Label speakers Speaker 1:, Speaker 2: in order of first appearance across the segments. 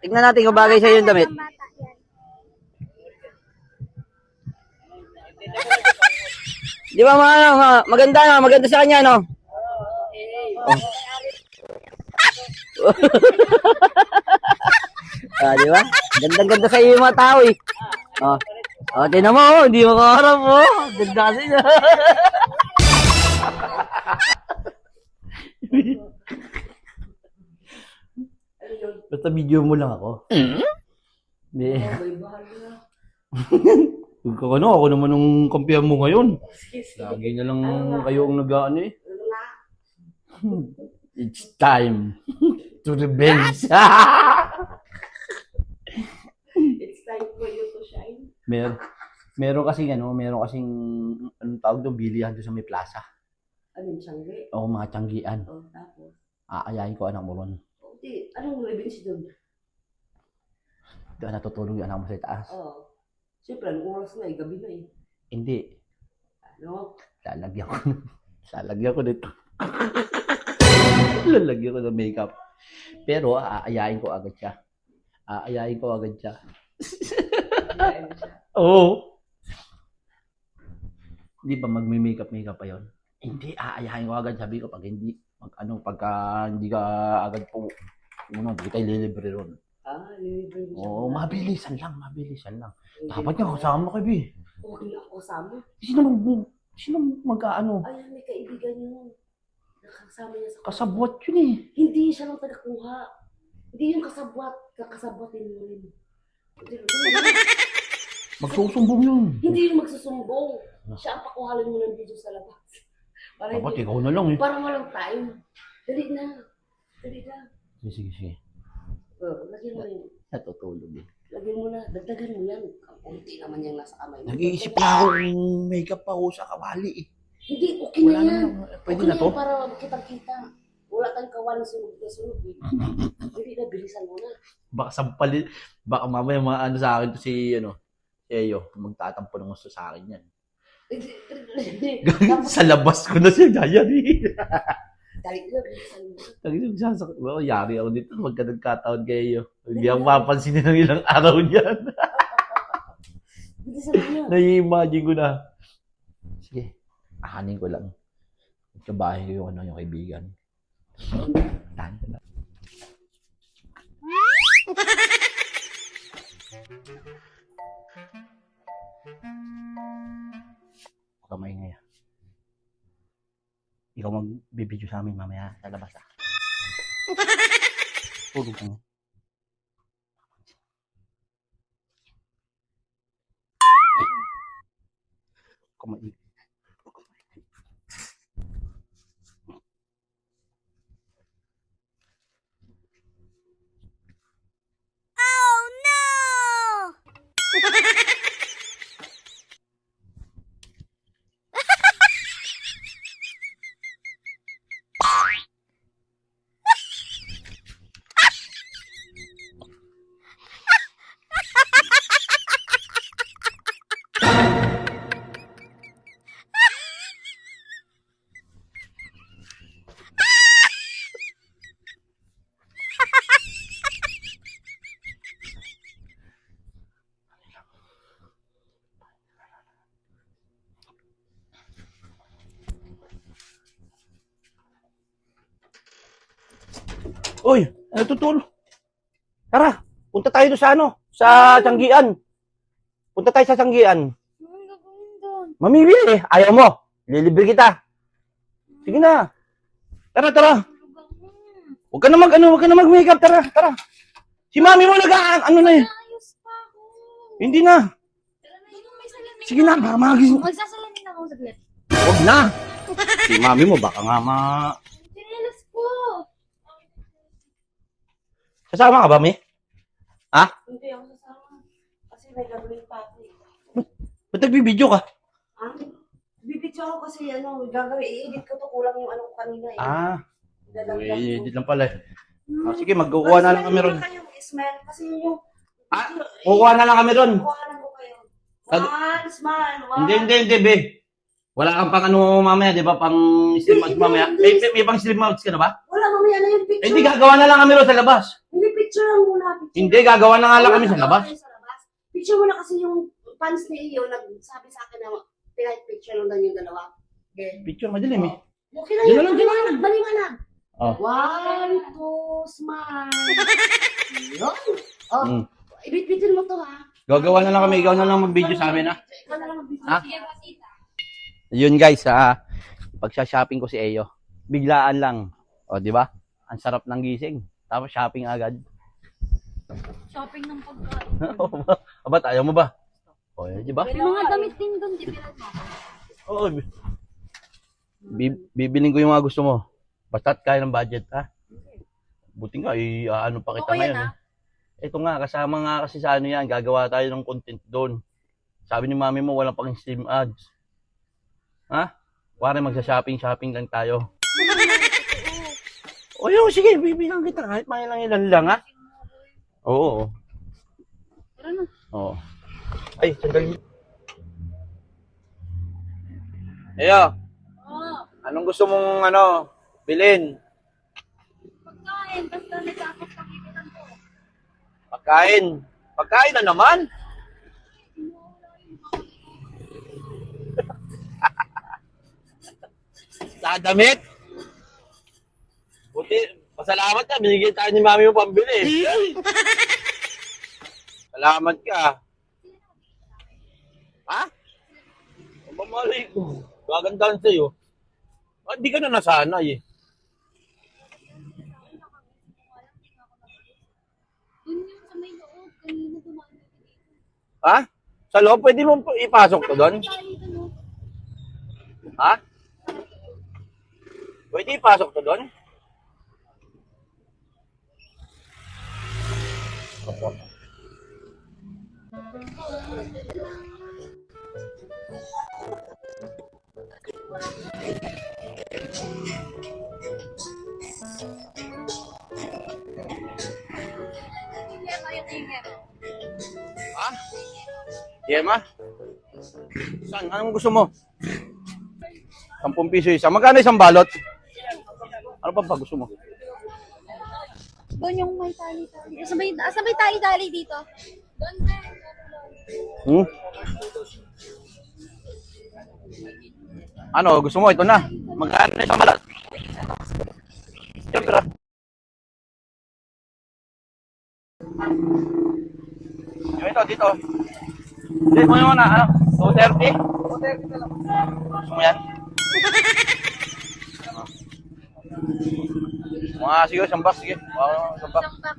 Speaker 1: Tingnan natin kung bagay sa'yo yung damit. Di ba mga, ano, ma- maganda na, maganda sa kanya, no? Oh. ah, di ba? Gandang-ganda sa iyo yung mga tao, eh. Oh. Oh, tinan mo, oh, hindi mo kaharap, oh. Ganda kasi na. Basta video mo lang ako. Hindi. Huwag ka ano, ako naman ang kampihan mo ngayon. Lagi na lang kayo ang nag-ano eh. It's time to revenge.
Speaker 2: It's time for you to shine.
Speaker 1: Mer meron kasing ano, meron kasing anong tawag doon, bilihan doon sa may plaza.
Speaker 2: Anong tiyangge?
Speaker 1: O mga tiyanggian.
Speaker 2: Oh, tapos.
Speaker 1: Aayahin ko anak mo ron.
Speaker 2: Revenge doon?
Speaker 1: Doon natutulog yung anak mo sa itaas.
Speaker 2: Oh. Siyempre, anong oras na eh, gabi na eh.
Speaker 1: Hindi.
Speaker 2: Ano?
Speaker 1: Lalagyan ko. Lalagyan ko nito. Lalagyan ko ng makeup. Pero aayahin ko agad siya. Aayahin ko agad siya.
Speaker 2: Kaya na siya.
Speaker 1: Oo. Hindi ba magme-makeup makeup pa yon? Hindi, aayahin ko agad. Sabi ko, pag hindi, pag ano, pagka hindi ka agad po, ano, hindi tayo lilibre ron.
Speaker 2: Ah, mo siya.
Speaker 1: Oo, mabilisan lang, mabilisan lang. Dapat nga kasama ka, Bi.
Speaker 2: Huwag na ako kasama.
Speaker 1: Sino mag, sino mag-ano?
Speaker 2: Ayan, may kaibigan yun. Nakasama niya sa
Speaker 1: Kasabwat yun eh.
Speaker 2: Hindi siya lang tagakuha. Hindi yung kasabwat. Kakasabwatin mo rin.
Speaker 1: Magsusumbong yun.
Speaker 2: hindi yung magsusumbong. Siya ang pakuhalan mo ng video sa labas. Para
Speaker 1: Dapat ikaw na lang eh.
Speaker 2: parang walang time. Dali na. Dali na.
Speaker 1: Sige, sige, sige.
Speaker 2: Oh, lagyan mo rin.
Speaker 1: Natutulog eh.
Speaker 2: Lagyan mo na. Dagdagan mo yan. Ang konti naman yung nasa kamay mo.
Speaker 1: Nag-iisip na ako ng makeup pa ako sa kawali eh.
Speaker 2: Hindi, okay
Speaker 1: Wala
Speaker 2: na yan.
Speaker 1: naman. Pwede
Speaker 2: okay
Speaker 1: na to?
Speaker 2: yan para kitang-kita. Wala tayong kawalan sunog na sunog eh. Hindi na, bilisan mo na.
Speaker 1: Baka sampalin, baka mamaya mga ano sa akin to si, ano, si Eyo, magtatampo ng gusto sa akin yan.
Speaker 2: Tapos,
Speaker 1: sa labas ko na siya, gaya ni.
Speaker 2: dali na,
Speaker 1: nagsasak. Well, yari ako dito. Huwag ka nagkataon kay Eyo. Hindi ako mapansinin ng ilang araw niyan.
Speaker 2: Na.
Speaker 1: Nai-imagine ko na. Sige, ahanin ko lang. Kabahay ko yung, ano, yung kaibigan. Tahan ko lang. Huwag ka maingay. ah. Ikaw magbibideo sa amin mamaya sa labas ah. Tulog mo. Uy, ano tutol? Tara, punta tayo doon sa ano, sa Tanggian. Punta tayo sa Tanggian.
Speaker 3: Anong gagawin doon?
Speaker 1: Mamili eh. Ayaw mo. Lilibre kita. Sige na. Tara, tara. Huwag ka na mag, ano, huwag ka na mag-makeup. Tara, tara. Si mami mo nag ano na eh.
Speaker 3: Ayos pa ako.
Speaker 1: Hindi na. Sige na, baka magising.
Speaker 3: Magsasalamin ako saglit.
Speaker 1: Huwag na. Si mami mo, baka nga ma...
Speaker 3: Chinelas ko.
Speaker 1: Kasama ka ba, Mi?
Speaker 2: Hindi ako sasama. Kasi may gagawin pa ako eh.
Speaker 1: Ba't nagbibideo ka?
Speaker 2: Ah, bibidyo ako kasi ano, gagawin, i-edit ko to kulang yung ano ko kanina eh.
Speaker 1: Ah,
Speaker 2: Dadagdag
Speaker 1: uy,
Speaker 2: ko.
Speaker 1: hindi lang pala eh. Ah, sige, magkukuha na lang kami ron.
Speaker 2: Kayo, smile, kasi yung...
Speaker 1: Ah, Kukuha na lang kami ron.
Speaker 2: Kuha lang ko kayo.
Speaker 1: Ag-
Speaker 2: One, smile, one.
Speaker 1: Hindi, hindi, hindi, be. Wala kang pang ano mamaya, di ba? Pang stream ads mamaya. May, may, may pang stream ads ka na ba?
Speaker 2: Mamaya na yung
Speaker 1: Eh,
Speaker 2: picture.
Speaker 1: hindi, gagawa na lang kami ron sa labas.
Speaker 2: Hindi, picture lang muna. Picture.
Speaker 1: Hindi, gagawa na nga lang kami sa labas.
Speaker 2: Sa labas. Picture muna kasi yung fans ni Iyo nagsabi sa akin na pinahit picture lang daw yung dalawa. Okay.
Speaker 1: Picture, madilim eh.
Speaker 2: Okay lang
Speaker 1: Yun
Speaker 2: yun.
Speaker 1: na lang,
Speaker 2: Baliwanag.
Speaker 1: Oh.
Speaker 2: One, two, smile. Yun. Oh,
Speaker 1: Mm.
Speaker 2: ibit-bitin mo to ha.
Speaker 1: Gagawa na lang kami, ikaw na lang mag-video sa amin ha.
Speaker 2: Ikaw na lang mag-video.
Speaker 1: Ha? Yun guys, ah, pagsa-shopping ko si Eyo, biglaan lang. O, di ba? Ang sarap ng gising. Tapos shopping agad.
Speaker 3: Shopping ng pagkain.
Speaker 1: Aba, ayaw mo ba? O, eh, di ba?
Speaker 3: May mga damit din doon, di ba?
Speaker 1: Oo. Bi- bibiling ko yung mga gusto mo. Basta't kaya ng budget, ha? Buti nga, i ano pa kita
Speaker 3: Okay yan,
Speaker 1: ngayon. Eh. Ito nga, kasama nga kasi sa ano yan, gagawa tayo ng content doon. Sabi ni mami mo, walang pang stream ads. Ha? Wari magsa-shopping-shopping lang tayo. O yun, sige, bibilang kita kahit may lang ilan lang, ha? Oo.
Speaker 3: Tara na.
Speaker 1: Oo. Ay, sandali. Eyo,
Speaker 3: Oh,
Speaker 1: anong gusto mong ano, bilhin?
Speaker 3: pagkain. Basta sa kikitan ko.
Speaker 1: Pagkain. Pagkain na naman. Dadamit. Buti, pasalamat ka. Binigyan tayo ni mami mo pambili. Salamat ka. Ha? Ang mamali ko. Gagandaan sa'yo. Ah, Hindi ka na nasanay eh.
Speaker 3: Dun yung sa may loob. Kanina dumaan na dito.
Speaker 1: Ha? Sa loob, pwede mo ipasok to doon,
Speaker 3: oh.
Speaker 1: Ha? Pwede ipasok to doon?
Speaker 3: Tingnan.
Speaker 1: Ha? Yema? Saan? Anong gusto mo? 10 piso isa. Magkano isang balot? Ano pa ba gusto mo?
Speaker 3: Doon yung may tali-tali. Asa may, asa may tali-tali dito? Doon din.
Speaker 1: Hmm? Ano, gusto mo? Ito na. Magkano na isang balot? Siyempre. Yung ito, dito. Dito mo yun na, ano? 230? 230 na lang. Gusto mo yan? Mga sige, isang box, sige. Wow, isang box.
Speaker 3: Isang box.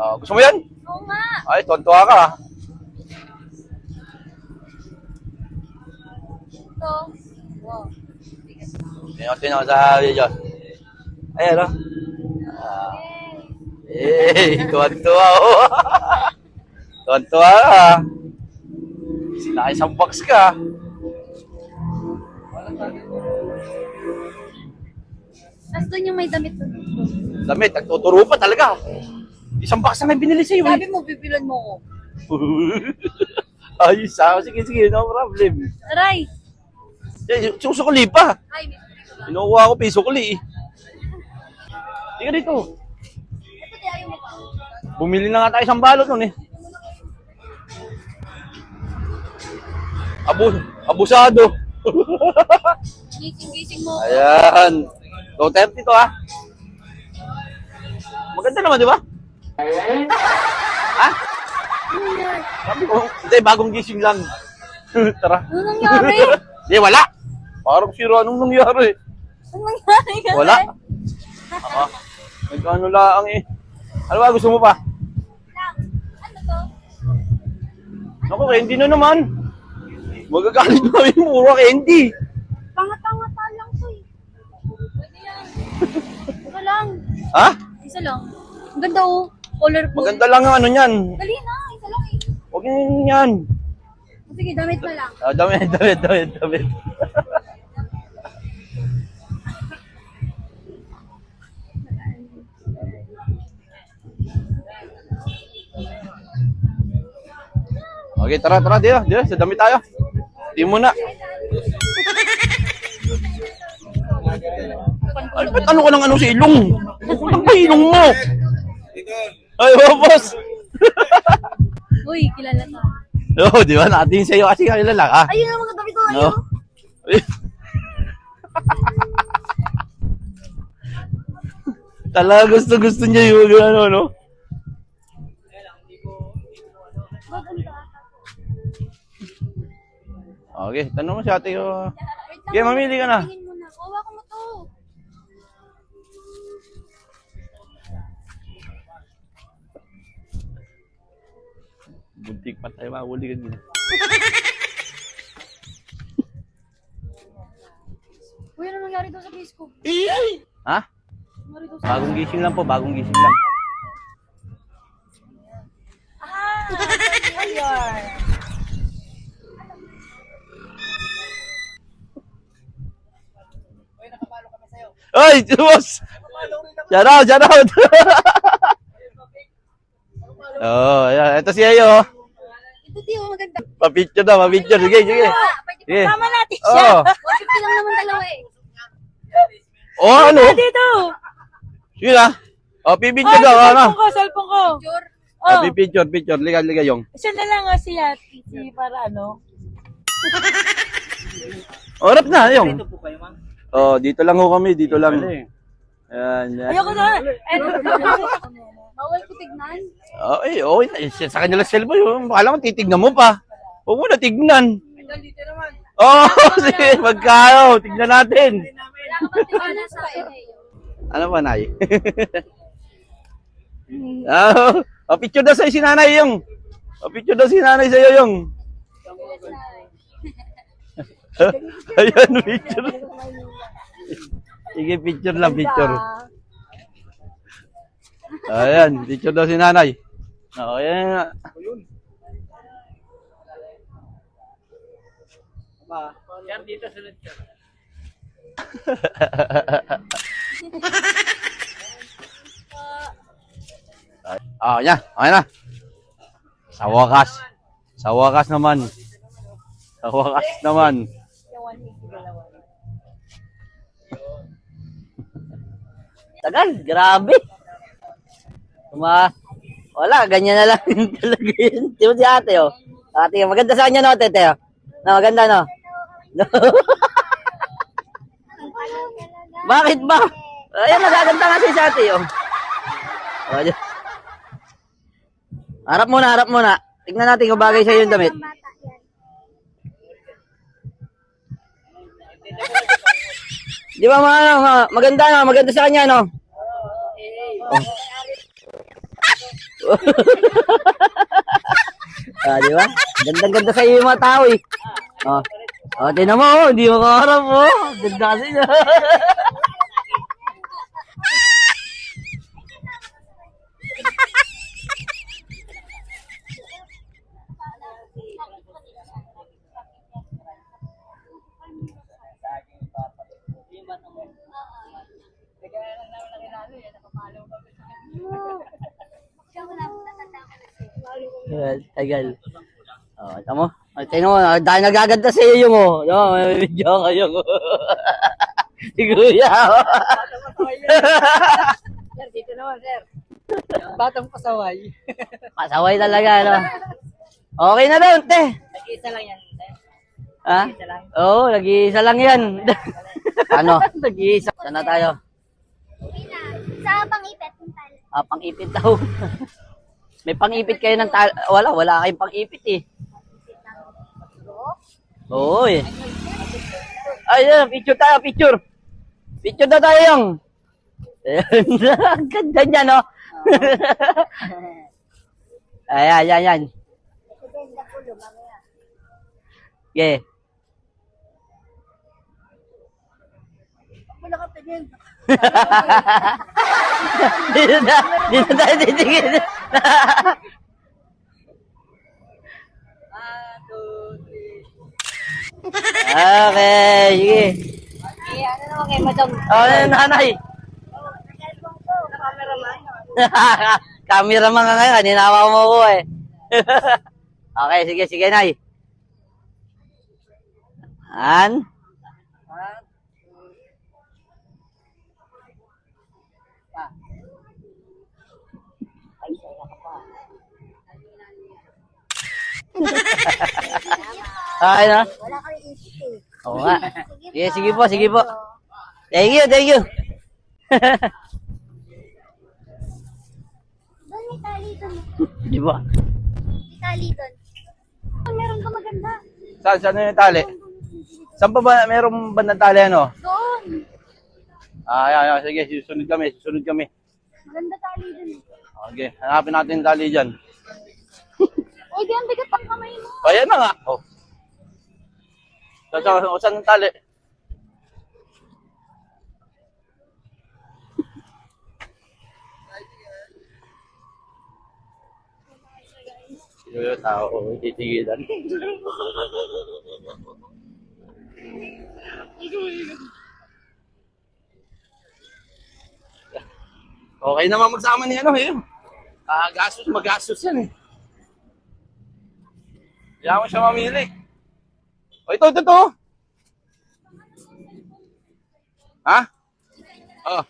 Speaker 1: Ah, gusto mo yan?
Speaker 3: Oo nga.
Speaker 1: Ay, tontuwa ka. ah.
Speaker 3: Ito. Wow.
Speaker 1: Tingnan tingnan sa video. Ay, ano? Ah, eh, tuwan-tuwa oh. tuwan-tuwa ka. Sila isang box ka.
Speaker 3: Tapos doon yung may damit doon.
Speaker 1: Damit, nagtuturo pa talaga. Isang box na may binili sa'yo eh.
Speaker 3: Sabi mo, bibilan mo ko.
Speaker 1: Ayos ah. Sige, sige, no problem.
Speaker 3: Aray!
Speaker 1: Eh, susukuli pa.
Speaker 3: Ay, may ba?
Speaker 1: Inukuha ko piso kuli eh. Sige dito.
Speaker 3: Ito di ayaw mo pa.
Speaker 1: Bumili na nga tayo isang balot nun eh. Abu, abusado.
Speaker 3: Gising-gising mo.
Speaker 1: Ayan. 230 to ah. Maganda naman, di ba? ha? Sabi ko, hindi, bagong gising lang. Tara.
Speaker 3: Ano nangyari?
Speaker 1: Hindi, wala. Parang siro, anong nangyari?
Speaker 3: Ano nangyari kasi?
Speaker 1: Wala. Ah, nagkano lang eh. Ano ba, gusto mo pa?
Speaker 3: Lang. Ano to?
Speaker 1: Naku, candy na naman. Magagalit na yung mura candy.
Speaker 3: Pangat-pangata Ito lang.
Speaker 1: Ha?
Speaker 3: Isa lang. Ang ganda oh. Colorful.
Speaker 1: Maganda lang ang ano niyan.
Speaker 3: Dali na. Isa lang eh.
Speaker 1: Huwag yun yan.
Speaker 3: Sige, damit na lang.
Speaker 1: Ah, damit, damit, damit, damit. Okay, tara, tara, dito, dito, sa damit tayo. Di mo Ay, ba't ano ka ng ano sa ilong? Ano ba ilong mo? Ay, oh, boss.
Speaker 3: Uy, kilala ka.
Speaker 1: Oo, di ba? Nakatingin sa'yo kasi kakilala ka.
Speaker 3: Ayun ang mga damit ko. Ayun.
Speaker 1: No? Talaga gusto gusto niya yung ano, no? Okay, tanong mo si ate ko. Okay, mamili ka na.
Speaker 3: Tingin mo na. Kuha ko
Speaker 1: Buntik pa tayo, mahuli ka din.
Speaker 3: Uy, ano nangyari doon sa face ko?
Speaker 1: Ha?
Speaker 3: Nangyari doon sa...
Speaker 1: Bagong gising lang po, bagong gising lang.
Speaker 3: Ah! Ayun.
Speaker 1: Ay, boss! Shout out, shout out! oh, ayan. Ito si Ayo. oh.
Speaker 3: Ito, Tio, maganda.
Speaker 1: Pa-picture na, pa-picture. Sige, sige.
Speaker 3: Ah, pwede
Speaker 1: Sige.
Speaker 3: Tama natin
Speaker 1: Oo.
Speaker 3: 150 lang naman dalawa eh.
Speaker 1: Oh, ano?
Speaker 4: Dito!
Speaker 1: Sige na. Oh, pipicture daw, ano?
Speaker 4: cellphone ko, cellphone ko.
Speaker 3: Sure.
Speaker 1: Oh,
Speaker 4: Oh,
Speaker 1: picture, picture. Liga, liga yung.
Speaker 4: siya na lang oh, si Ate, si para ano.
Speaker 1: Orap na, yung. Oh, dito lang ho kami, dito lang. Ayan, yan.
Speaker 4: Ayoko na. Eh,
Speaker 3: Bawal ko tignan.
Speaker 1: Oh, eh, oh, sa kanila cellphone yun. Baka mo, titignan mo pa. Huwag mo na tignan. Oh, sige, magkano. Tignan natin.
Speaker 3: Wala sa akin eh.
Speaker 1: Ano ba, Nay? oh, oh, picture daw sa'yo si nanay yung. Oh, picture daw si nanay sa'yo yung. Ayan, picture. Sige, picture lang, picture. Ayan, picture daw si nanay. Oh, ayan. Ah, yan. Okay na. Sa wakas. Sa wakas naman. Sa wakas naman.
Speaker 5: Tagal, grabe. Tuma, wala, ganyan na lang talaga yun. Di ba si ate, oh? Ate, maganda sa kanya, no, tete, oh? No, maganda, no? No. Bakit ba? Ayan, nagaganda nga si ate, oh. Oh, Harap muna, harap muna. Tignan natin kung bagay sa yung damit. Di ba, ma, ano, ma- maganda, no? Maganda sa kanya, no? Ah, di ba? Gandang-ganda sa iyo yung mga tao eh. Oh. Oh, tinan mo, oh, hindi mo kaharap, oh. Ganda kasi niya.
Speaker 3: Siya ko lang, tatanda ko na siya.
Speaker 5: Tagal, tagal. Oh, tamo. Oh, tinan mo, ah, dahil nagaganda sa iyo yung, oh. No, may video kayo. si Kuya.
Speaker 4: Sir, dito naman, sir. Batang pasaway.
Speaker 5: Pasaway talaga, no? Okay na daw, te.
Speaker 4: Nag-isa lang yan, sir.
Speaker 5: Ha? Oo, oh, nag-iisa lang yan. ano? Nag-iisa. Saan na tayo?
Speaker 3: Sa pang-ipet ng tal.
Speaker 5: Ah, pang-ipit daw. May pang-ipit kayo ng tal... Wala, wala kayong pang-ipit eh. Oo eh. Ay, yan, picture tayo, picture. Picture na tayo yung. Ang ganda niya, no? ayan, ayan, ayan. Okay. dito na, dito tayo titigil. Okay, sige.
Speaker 4: Eh, ano naman kay Madam?
Speaker 5: Oh, nanay. Cameraman ka ngayon, ninawa mo ko eh. okay, sige, sige, nay. An? Ay, na?
Speaker 3: Wala kang isip eh.
Speaker 5: Oo nga. Sige, sige po, sige po. Thank you, thank you.
Speaker 3: Doon may tali doon.
Speaker 5: Di ba?
Speaker 3: May tali doon. Oh, meron ka maganda.
Speaker 1: Saan, saan na yung tali? Saan pa ba, merong bandang tali ano?
Speaker 3: Doon.
Speaker 1: Ah, ayan, ayan, sige, susunod kami, susunod kami.
Speaker 3: Maganda tali doon.
Speaker 1: Okay, hanapin natin yung tali dyan.
Speaker 3: Uy, di ang bigat pang kamay mo.
Speaker 1: Ayan na nga. Oh. Saan, saan, saan ang tali? Yung tao, titigilan. Okay naman magsama ni ano eh. Ah, gastos, magastos yan eh. Kaya mo siya mamili. O ito, ito, ito. Ha? Oh.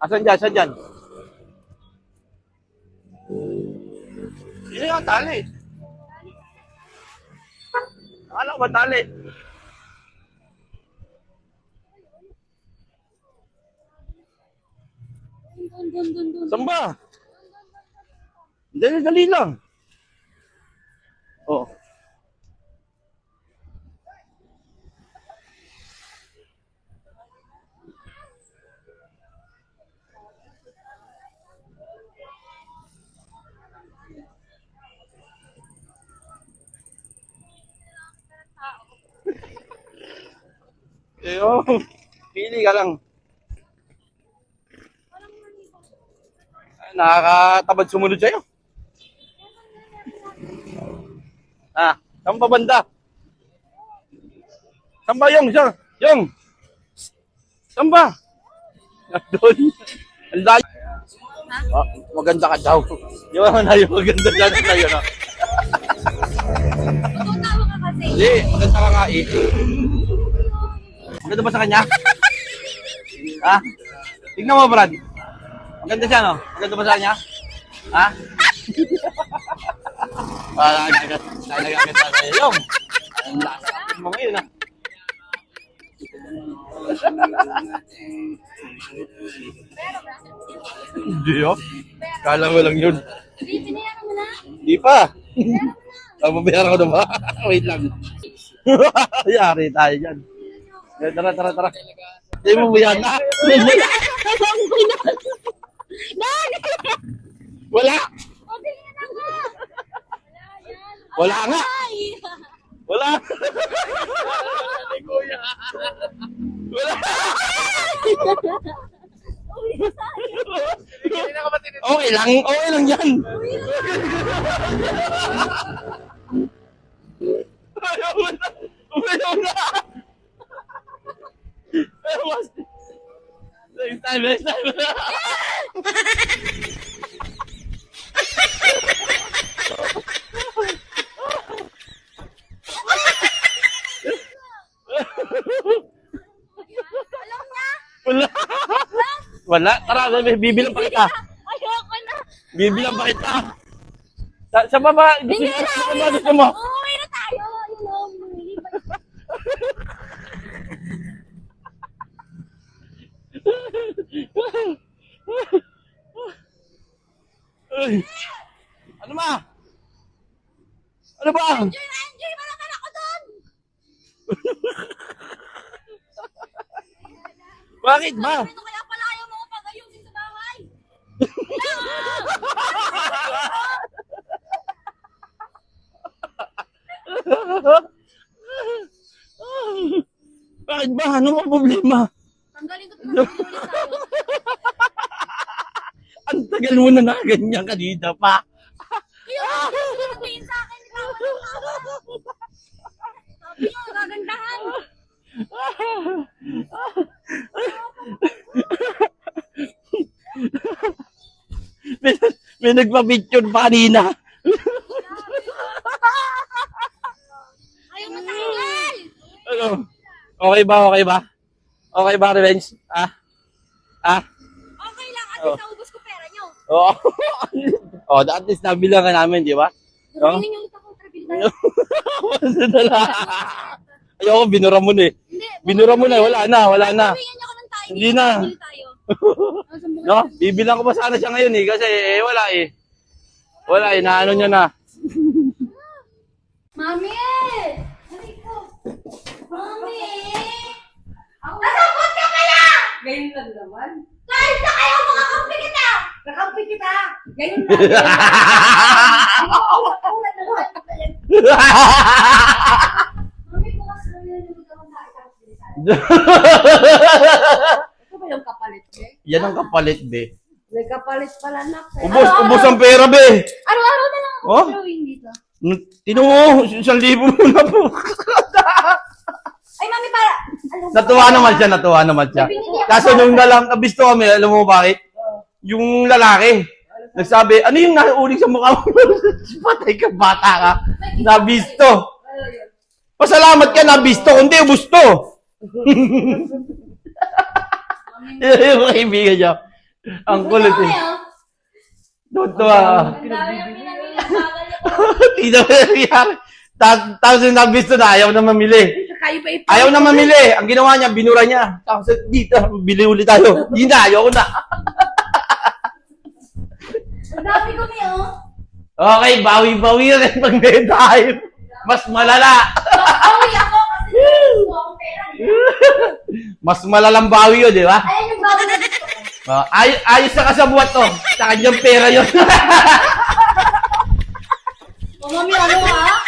Speaker 1: Asan dyan, asan dyan? Yun yung tali. Ko ba tali? Saan ba? Dali, dali lang. Oh. Oh. Pili ka lang. Nakakatabad sumunod sa'yo. Ah, saan pa banda? Saan ba yung, sir? Yung! Saan ba? Doon. Ang layo. Ah, maganda ka daw. Mga na yung maganda dyan na yun. ah.
Speaker 3: Tutawa ka kasi.
Speaker 1: Hindi, maganda ka nga eh. Maganda ba sa kanya? ha? Tignan mo, Brad. Maganda siya, no? Maganda ba sa kanya? Ha? Wala nagagat. Nagagat sa. Yung. Ang lasa mo ngayon, ha? Hindi, oh. Kala mo lang yun.
Speaker 3: Hindi, pinayaran mo na.
Speaker 1: Hindi pa. Papabayaran ko na ba? Wait lang. Yari tayo dyan. Tara, tara, tara. Hindi mo buyan na. Wala. Wala nga. Wala. Wala. Okay lang. Okay lang yan. Ayaw na. Ayaw na. Mo. Next time, next time.
Speaker 3: Alam niya?
Speaker 1: Wala. Wala. Tara, bibilang pa kita.
Speaker 3: Ayoko na.
Speaker 1: Bibilang pa kita. Sa, sa baba. Gusto,
Speaker 3: Hindi na.
Speaker 1: gusto mo, gusto mo.
Speaker 3: Uuwi na tayo. You know, bumili pa.
Speaker 1: Ay. Ano ba? Ba?
Speaker 3: Enjoy na enjoy mo naman ako doon.
Speaker 1: Bakit ba?
Speaker 3: Ito kaya pala ayaw mo ko pag-ayusin sa bahay.
Speaker 1: Bakit ba? Ano ang problema?
Speaker 3: Tanggalin ko ito.
Speaker 1: Ang tagal mo na na ganyan kanina pa.
Speaker 3: Kaya ano sabihin sa akin? ikaw, ano ka? Sabi niyo, gagandahan.
Speaker 1: May, nagpa-picture pa kanina.
Speaker 3: Ayaw matanggal.
Speaker 1: Ano? Okay ba? Okay ba? Okay ba, Revenge? Ah? Ah?
Speaker 3: Okay lang, at
Speaker 1: Oh.
Speaker 3: least naubos ko pera niyo.
Speaker 1: Oo. oh, at least nabilang ka namin, di ba? Oh?
Speaker 3: Hindi niyo ako trabil tayo.
Speaker 1: Ayoko, binura mo na eh.
Speaker 3: Hindi.
Speaker 1: Binura mo na, wala na, wala na.
Speaker 3: Niyo ako ng tayo.
Speaker 1: Hindi na.
Speaker 3: Trabil tayo.
Speaker 1: No, bibilang ko pa sana siya ngayon eh, kasi eh, wala eh. Wala eh, naano niya na.
Speaker 3: Mami! Mami! Nasabot ka pala!
Speaker 4: Ngayon lang naman.
Speaker 3: Kahit na kayo, makakampi kita!
Speaker 4: Nakampi kita! Ngayon
Speaker 3: Mami, bukas na yun yung magkakaroon sa akin.
Speaker 4: Ito ba yung kapalit, be?
Speaker 1: Yan ang kapalit, be.
Speaker 4: May kapalit pala na.
Speaker 1: Ubus, ubus ang pera, be.
Speaker 3: Araw-araw na lang ako
Speaker 1: Oh?
Speaker 3: drawing dito.
Speaker 1: Tinuo, isang libo mo na po.
Speaker 3: Ay, mami, para... Alam
Speaker 1: natuwa naman siya, natuwa naman siya. Kaso nung nalang kabisto kami, alam mo bakit? Yung lalaki, nagsabi, ano yung nauuling sa mukha mo? Patay ka, bata ka. Nabisto. Pasalamat ka, nabisto. Kundi, gusto. yung mga kaibigan niya. Ang kulit eh. Tutuwa.
Speaker 3: Ang dami yung pinamilang bagal.
Speaker 1: Hindi na nangyari. Tapos yung nabisto na, ayaw na mamili.
Speaker 4: Kayo ba ito?
Speaker 1: Ayaw na mamili. Ang ginawa niya, binura niya. Tapos, dito, bili ulit tayo. Hindi na, ayaw ko na.
Speaker 3: Ang dami ko niyo.
Speaker 1: Okay, bawi-bawi rin pag may tayo. Mas malala.
Speaker 3: Bawi ako
Speaker 1: Mas malalang bawi yun, di ba?
Speaker 3: Ayan yung bawi na.
Speaker 1: Uh, ay ayos na kasabuat to. Sa kanyang pera yun.
Speaker 3: O, mami, ano ha?